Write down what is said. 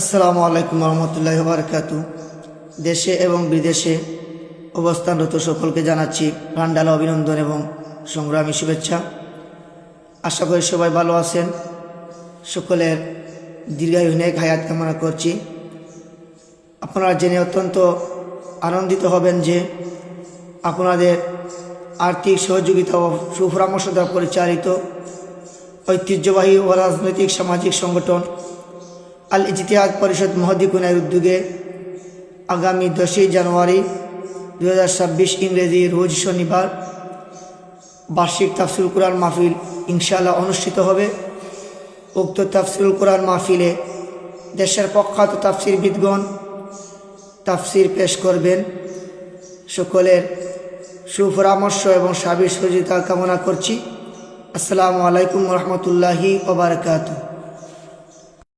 আসসালামু আলাইকুম রহমতুল্লাহ বারকাত দেশে এবং বিদেশে অবস্থানরত সকলকে জানাচ্ছি প্রাণডালা অভিনন্দন এবং সংগ্রামী শুভেচ্ছা। আশা করি সবাই ভালো আছেন। সকলের দীর্ঘায়ু নেক হায়াত কামনা করছি। আপনারা জেনে অত্যন্ত আনন্দিত হবেন যে আপনাদের আর্থিক সহযোগিতা ও সুপরামর্শ দ্বারা পরিচালিত ঐতিহ্যবাহী ও রাজনৈতিক সামাজিক সংগঠন আল ইজতিহাদ পরিষদ মহদিকুনের উদ্যোগে আগামী দশই জানুয়ারি দু হাজার ছাব্বিশ ইংরেজি রোজ শনিবার বার্ষিক তাফসিল কোরআন মাহফিল ইনশাআল্লাহ অনুষ্ঠিত হবে। উক্ত তাফসিল কোরআন মাহফিলে দেশের প্রখ্যাত তাফসির বিদগণ তাফসির পেশ করবেন। সকলের সুপরামর্শ এবং সাবির সহযোগিতা কামনা করছি। আসসালামু আলাইকুম রহমতুল্লাহি ওবরাকাতু